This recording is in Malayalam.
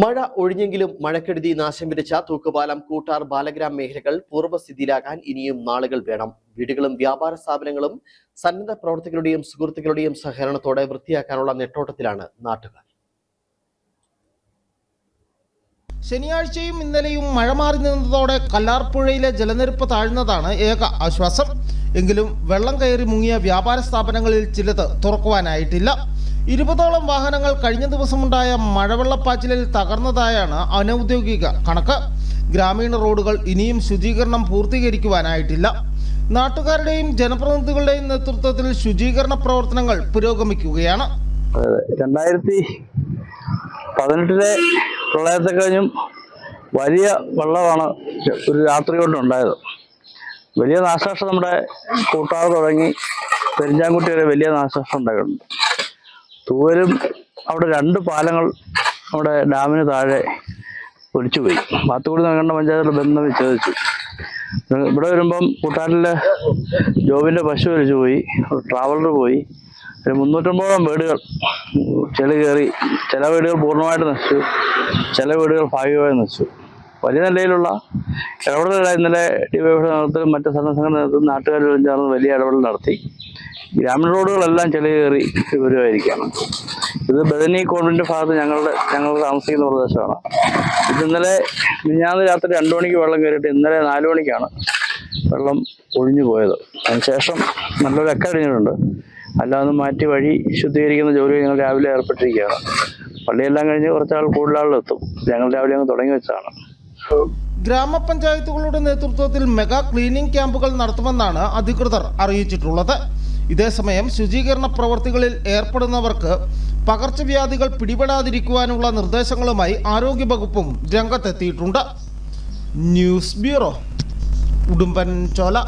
മഴ ഒഴിഞ്ഞെങ്കിലും മഴക്കെടുതി നാശം വിരിച്ച തൂക്കുപാലം കൂട്ടാർ ബാലഗ്രാം മേഖലകൾ പൂർവസ്ഥിതിയിലാകാൻ ഇനിയും നാളുകൾ വേണം. വീടുകളും വ്യാപാര സ്ഥാപനങ്ങളും സന്നദ്ധ പ്രവർത്തകരുടെയും സുഹൃത്തുക്കളുടെയും സഹകരണത്തോടെ വൃത്തിയാക്കാനുള്ള നെട്ടോട്ടത്തിലാണ് നാട്ടുകാർ. ശനിയാഴ്ചയും ഇന്നലെയും മഴ മാറി നിന്നതോടെ കല്ലാർപ്പുഴയിലെ ജലനിരപ്പ് താഴ്ന്നതാണ് ഏക ആശ്വാസം. എങ്കിലും വെള്ളം കയറി മുങ്ങിയ വ്യാപാര സ്ഥാപനങ്ങളിൽ ചിലത് തുറക്കുവാനായിട്ടില്ല. ഇരുപതോളം വാഹനങ്ങൾ കഴിഞ്ഞ ദിവസമുണ്ടായ മഴവെള്ളപ്പാച്ചിലിൽ തകർന്നതായാണ് അനൗദ്യോഗിക കണക്ക്. ഗ്രാമീണ റോഡുകൾ ഇനിയും ശുചീകരണം പൂർത്തീകരിക്കുവാനായിട്ടില്ല. നാട്ടുകാരുടെയും ജനപ്രതിനിധികളുടെയും നേതൃത്വത്തിൽ ശുചീകരണ പ്രവർത്തനങ്ങൾ പുരോഗമിക്കുകയാണ്. രണ്ടായിരത്തി പതിനെട്ടിലെ പ്രളയത്തെ കഴിഞ്ഞും വലിയ വെള്ളമാണ് ഒരു രാത്രി കൊണ്ടുണ്ടായത്. വലിയ നാശനഷ്ടം നമ്മുടെ കൂട്ടാറ് തുടങ്ങി പെരിഞ്ചാൻകുട്ടി വരെ വലിയ നാശനഷ്ടം ഉണ്ടായിട്ടുണ്ട്. തൂവലും അവിടെ രണ്ട് പാലങ്ങൾ നമ്മുടെ ഡാമിന് താഴെ ഒലിച്ചുപോയി. പാത്തുകൂടി നൽകേണ്ട പഞ്ചായത്തിലെ ബന്ധം വിച്ഛേദിച്ചു ഇവിടെ വരുമ്പം കൂട്ടാറിലെ ജോബിന്റെ പശു ഒലിച്ചു പോയി ട്രാവലർ പോയി. ഒരു മുന്നൂറ്റമ്പതോളം വീടുകൾ ചെളി കയറി ചില വീടുകൾ പൂർണമായിട്ട് നശിച്ചു ചില വീടുകൾ ഭാഗികമായി നശിച്ചു. വലിയ നിലയിലുള്ള ഇടപെടലുകളായി ഇന്നലെ ഡിവൈഎഫിയുടെ നേതൃത്വത്തിലും മറ്റ് സംഘടന നേതൃത്വം നാട്ടുകാരും ചേർന്ന് വലിയ ഇടപെടൽ നടത്തി. ഗ്രാമീണ റോഡുകളെല്ലാം ചെളി കയറി വരുമായിരിക്കുകയാണ് ഇത് ബദനി കോൺവെന്റ് ഭാഗത്ത് ഞങ്ങളുടെ ഞങ്ങൾ താമസിക്കുന്ന പ്രദേശമാണ്. ഇത് ഇന്നലെ മിഞ്ഞാന്ന് രാത്രി രണ്ടു മണിക്ക് വെള്ളം കയറിയിട്ട് ഇന്നലെ നാലു മണിക്കാണ് വെള്ളം ഒഴിഞ്ഞു പോയത്. അതിനുശേഷം നല്ലൊരു അക്കടിഞ്ഞിട്ടുണ്ട് അല്ലാതെ മാറ്റി വഴി ശുദ്ധീകരിക്കുന്ന ജോലി ഞങ്ങൾ രാവിലെ ഏർപ്പെട്ടിരിക്കുകയാണ്. പള്ളിയെല്ലാം കഴിഞ്ഞ് കുറച്ചാൾ കൂടുതൽ ആളുകൾ എത്തും ഞങ്ങൾ രാവിലെ അങ്ങ് തുടങ്ങി വെച്ചതാണ്. ഗ്രാമപഞ്ചായത്തുകളുടെ നേതൃത്വത്തിൽ മെഗാ ക്ലീനിംഗ് ക്യാമ്പുകൾ നടത്തുമെന്നാണ് അധികൃതർ അറിയിച്ചിട്ടുള്ളത്. ഇതേസമയം ശുചീകരണ പ്രവർത്തികളിൽ ഏർപ്പെടുന്നവർക്ക് പകർച്ചവ്യാധികൾ പിടിപെടാതിരിക്കുവാനുള്ള നിർദ്ദേശങ്ങളുമായി ആരോഗ്യവകുപ്പും രംഗത്തെത്തിയിട്ടുണ്ട്. ന്യൂസ് ബ്യൂറോ ഉടുമ്പൻ ചോല